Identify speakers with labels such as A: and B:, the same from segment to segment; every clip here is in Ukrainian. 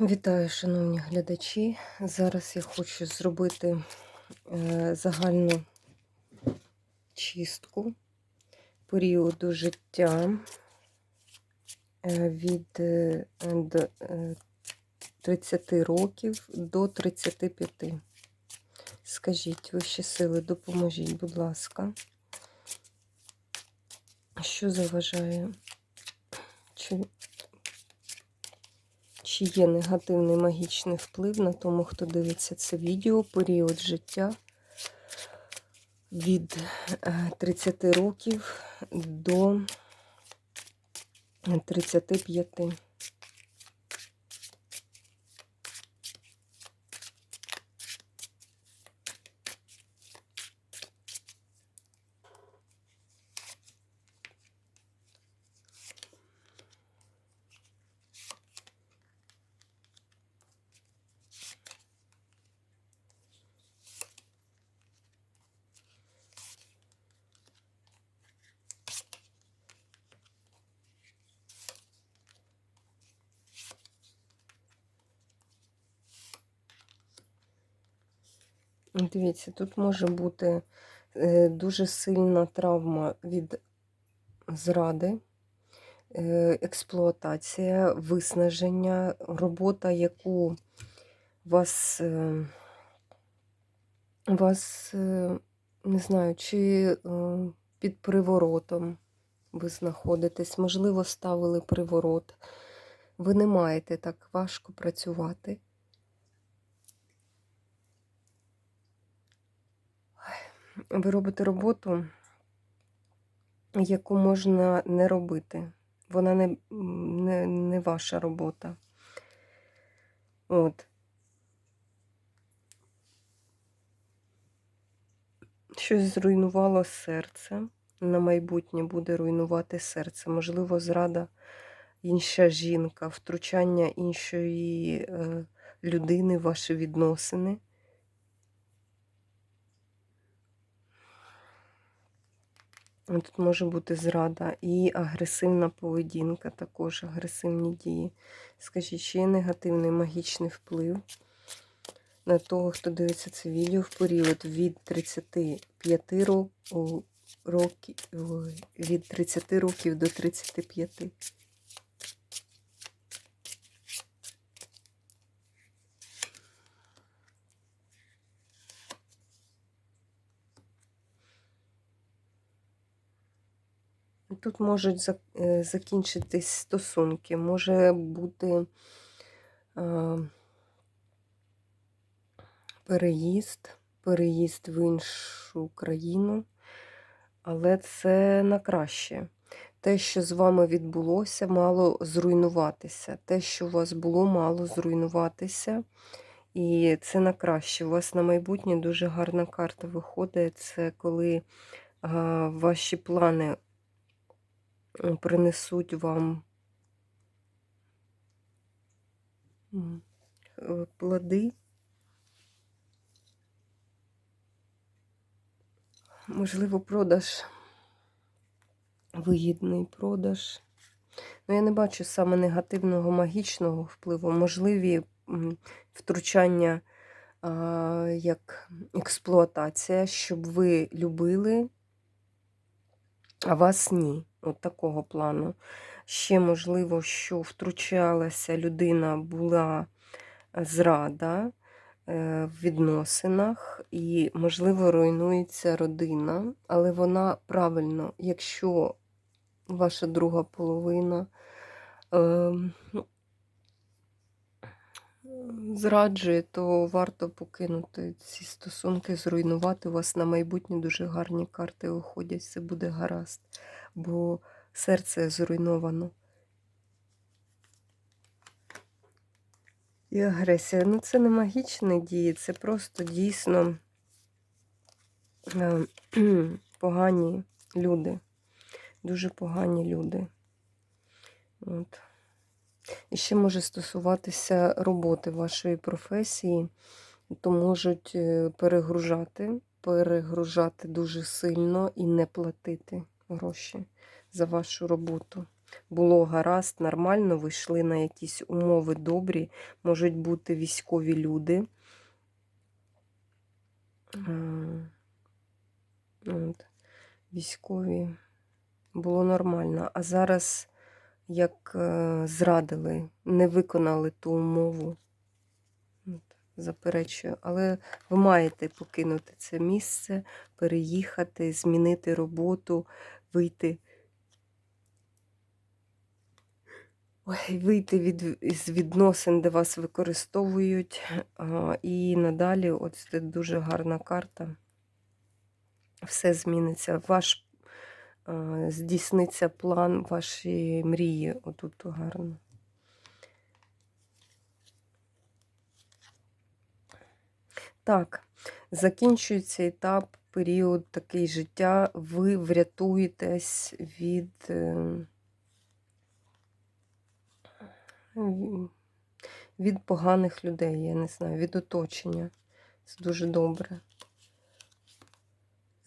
A: Вітаю, шановні глядачі. Зараз я хочу зробити е, загальну чистку періоду життя е, від е, д- е, 30 років до 35. Скажіть, вищі сили, допоможіть, будь ласка. Що заважає? Чи чи є негативний магічний вплив на тому, хто дивиться це відео, період життя від е, 30 років до 35. Дивіться, тут може бути е, дуже сильна травма від зради, е, експлуатація, виснаження, робота, яку вас, е, вас не знаю, чи під приворотом ви знаходитесь, можливо, ставили приворот. Ви не маєте так важко працювати. Ви робите роботу, яку можна не робити. Вона не, не, не ваша робота. От. Щось зруйнувало серце. На майбутнє буде руйнувати серце. Можливо, зрада інша жінка, втручання іншої е, людини в ваші відносини. Тут може бути зрада і агресивна поведінка, також агресивні дії. Скажіть, чи є негативний магічний вплив на того, хто дивиться це відео в період від 35 років, від 30 років до 35. Тут можуть закінчитись стосунки, може бути переїзд, переїзд в іншу країну, але це на краще. Те, що з вами відбулося, мало зруйнуватися. Те, що у вас було, мало зруйнуватися. І це на краще. У вас на майбутнє дуже гарна карта виходить. Це коли а, ваші плани принесуть вам плоди. Можливо, продаж, вигідний продаж. Ну, я не бачу саме негативного магічного впливу, можливі втручання а, як експлуатація, щоб ви любили, а вас ні. От такого плану. Ще, можливо, що втручалася людина, була зрада в відносинах, і, можливо, руйнується родина, але вона правильно, якщо ваша друга половина е, зраджує, то варто покинути ці стосунки, зруйнувати у вас на майбутнє дуже гарні карти виходять, все буде гаразд, бо серце зруйновано. І агресія. Ну, це не магічні дії, це просто дійсно е, погані люди. Дуже погані люди. От. І ще може стосуватися роботи вашої професії, то можуть е, перегружати, перегружати дуже сильно і не платити гроші за вашу роботу. було гаразд, нормально, ви йшли на якісь умови добрі, можуть бути військові люди. От, військові було нормально. А зараз як е, зрадили, не виконали ту умову. Заперечую. Але ви маєте покинути це місце, переїхати, змінити роботу, вийти. Ой, вийти від, з відносин, де вас використовують. А, і надалі, от це дуже гарна карта. Все зміниться. Ваш здійсниться план вашої мрії. Отут гарно. Так, закінчується етап, період такий життя. Ви врятуєтесь від. е, від поганих людей, я не знаю, від оточення. Це дуже добре.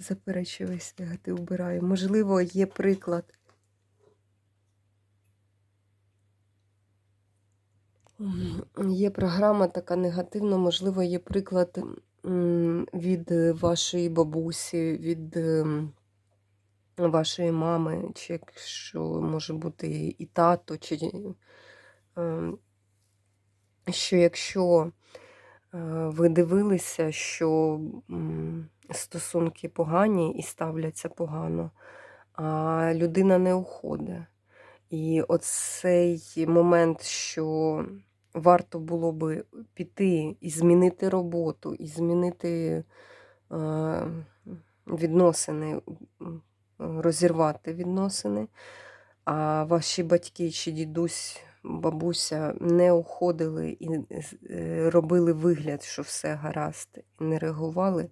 A: Заперечую весь вбираю. Можливо, є приклад. Є програма така негативна, можливо, є приклад від вашої бабусі, від вашої мами, чи якщо може бути і тато, чи ем, що якщо е, ви дивилися, що стосунки погані і ставляться погано, а людина не уходить. І оцей момент, що варто було би піти і змінити роботу, і змінити е, відносини, розірвати відносини, а ваші батьки чи дідусь, бабуся не уходили і е, робили вигляд, що все гаразд, і не реагували,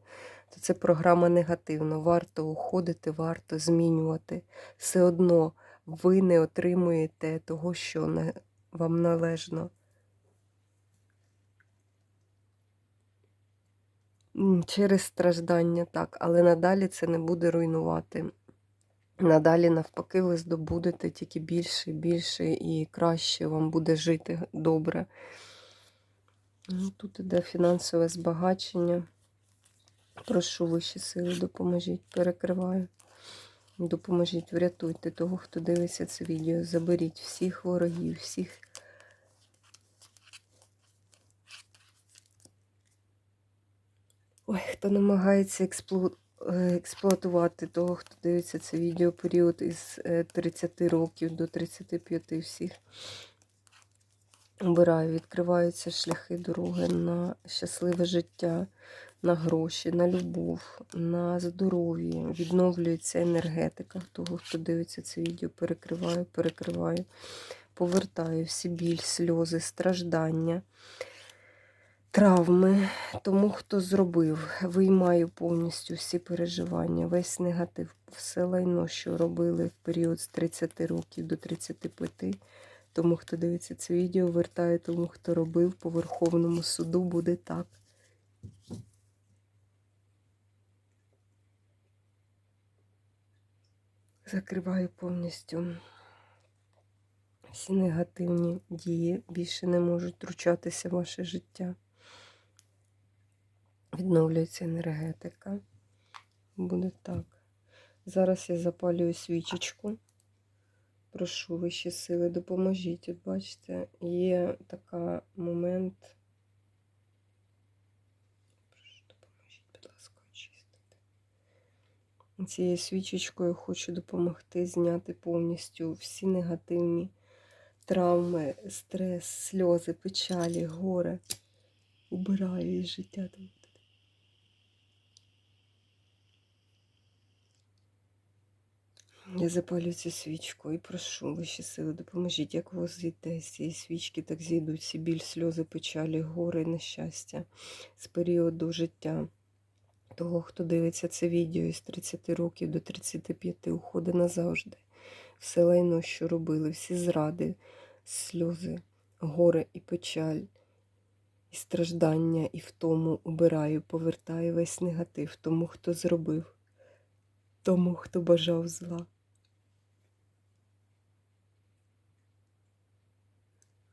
A: то це програма негативна. Варто уходити, варто змінювати. Все одно ви не отримуєте того, що вам належно. Через страждання, так, але надалі це не буде руйнувати. Надалі, навпаки, ви здобудете тільки більше, більше і краще вам буде жити добре. Ну, Тут іде фінансове збагачення. Прошу вищі сили, допоможіть, перекриваю. Допоможіть, врятуйте того, хто дивиться це відео. Заберіть всіх ворогів, всіх. Ой, хто намагається е, експлуатувати того, хто дивиться це відео період із е, 30 років до 35 всіх. Обираю, відкриваються шляхи дороги на щасливе життя, на гроші, на любов, на здоров'я. Відновлюється енергетика того, хто дивиться це відео, перекриваю, перекриваю, повертаю всі біль, сльози, страждання, травми. Тому, хто зробив, виймаю повністю всі переживання, весь негатив, все лайно, що робили в період з 30 років до 35. Тому, хто дивиться це відео, вертаю тому, хто робив по Верховному суду, буде так. Закриваю повністю всі негативні дії більше не можуть втручатися в ваше життя. Відновлюється енергетика. Буде так. Зараз я запалюю свічечку. Прошу вищі сили, допоможіть. От бачите, є така момент. Прошу, допоможіть, будь ласка, очистити. Цією свічечкою хочу допомогти зняти повністю всі негативні травми, стрес, сльози, печалі, горе. Убираю із життя. Я запалю цю свічку і прошу вищі сили, допоможіть, як вас зійде з цієї свічки, так зійдуть всі біль, сльози, печалі, горе, нещастя з періоду життя того, хто дивиться це відео із 30 років до 35 уходить назавжди. Все лайно, що робили, всі зради, сльози, горе і печаль, і страждання, і втому тому убираю, повертаю весь негатив тому, хто зробив, тому, хто бажав зла.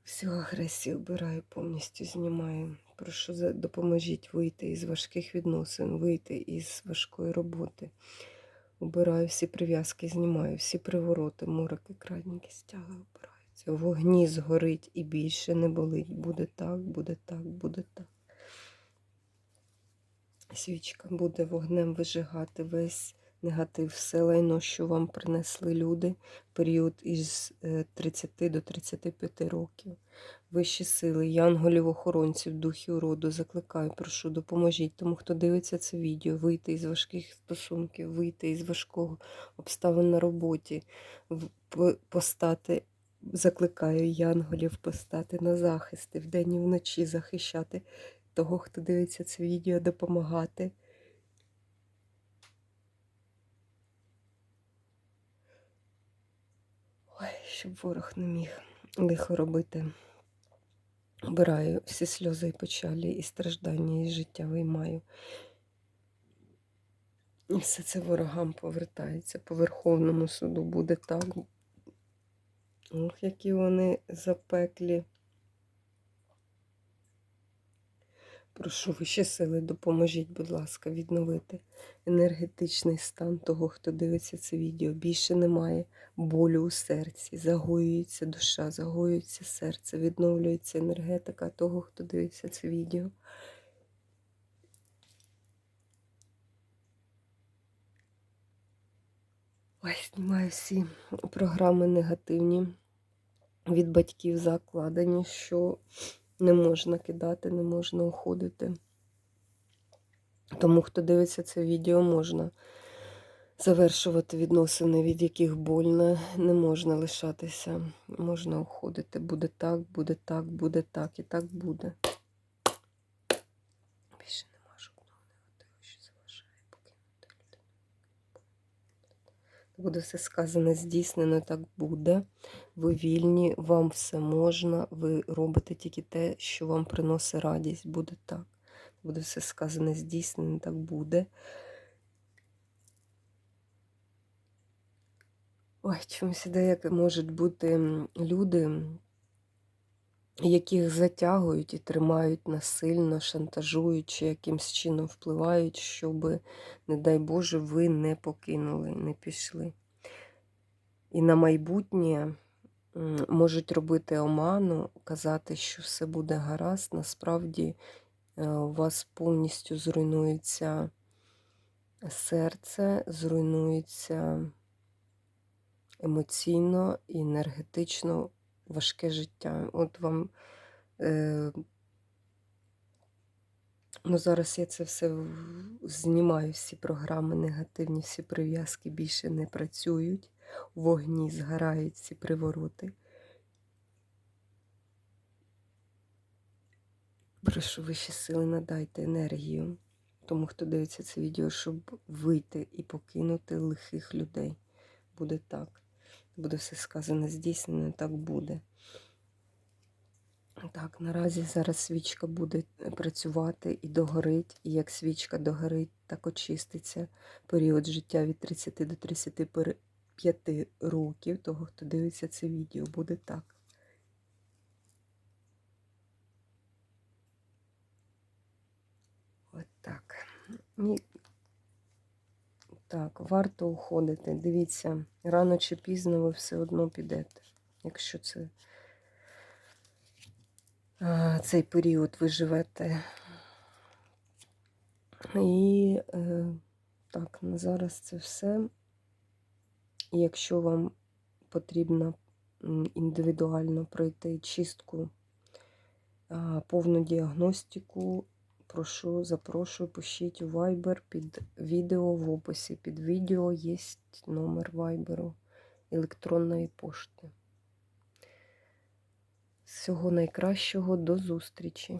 A: Всю агресію обираю, повністю знімаю. Прошу допоможіть вийти із важких відносин, вийти із важкої роботи. Убираю всі прив'язки, знімаю, всі привороти, мороки, крадніки, стяги обираються. Вогні згорить і більше не болить. Буде так, буде так, буде так. Свічка буде вогнем вижигати весь негатив, все лайно, що вам принесли люди в період із е, 30 до 35 років. Вищі сили, янголів, охоронців, духів роду, закликаю, прошу, допоможіть тому, хто дивиться це відео, вийти із важких стосунків, вийти із важкого обставин на роботі, постати, закликаю янголів постати на захисти вдень і вночі, захищати того, хто дивиться це відео, допомагати. Щоб ворог не міг лихо робити. Обираю всі сльози і печалі, і страждання, і життя виймаю. І все це ворогам повертається. По Верховному суду буде так. Ох, які вони запеклі. Прошу вищі сили, допоможіть, будь ласка, відновити енергетичний стан того, хто дивиться це відео. Більше немає болю у серці, загоюється душа, загоюється серце, відновлюється енергетика того, хто дивиться це відео. Ой, знімаю всі програми негативні від батьків закладені, що не можна кидати, не можна уходити. Тому, хто дивиться це відео, можна завершувати відносини, від яких больно, не можна лишатися, можна уходити. Буде так, буде так, буде так і так буде. Більше нема жодного негативу, що заважає покинути людину. Буде все сказане, здійснено, так буде. Ви вільні, вам все можна, ви робите тільки те, що вам приносить радість. Буде так. Буде все сказане, здійснено, так буде. Ой, чомусь іде, як можуть бути люди, яких затягують і тримають насильно, шантажують чи якимсь чином впливають, щоб, не дай Боже, ви не покинули, не пішли. І на майбутнє можуть робити оману, казати, що все буде гаразд. Насправді е, у вас повністю зруйнується серце, зруйнується емоційно і енергетично важке життя. От вам. Е, Ну, зараз я це все знімаю, всі програми негативні, всі прив'язки більше не працюють. Вогні згорають всі привороти. Прошу вищі сили, надайте енергію тому, хто дивиться це відео, щоб вийти і покинути лихих людей. Буде так. Буде все сказане, здійснено, так буде. Так, наразі зараз свічка буде працювати і догорить. І як свічка догорить, так очиститься період життя від 30 до 35 років. Того, хто дивиться це відео, буде так. От так. І так, варто уходити. Дивіться, рано чи пізно ви все одно підете, якщо це цей період ви живете. І е, так, на зараз це все. І якщо вам потрібно індивідуально пройти чистку, повну діагностику, прошу, запрошую, пишіть у Viber під відео в описі. Під відео є номер Viber електронної пошти. Всього найкращого, до зустрічі!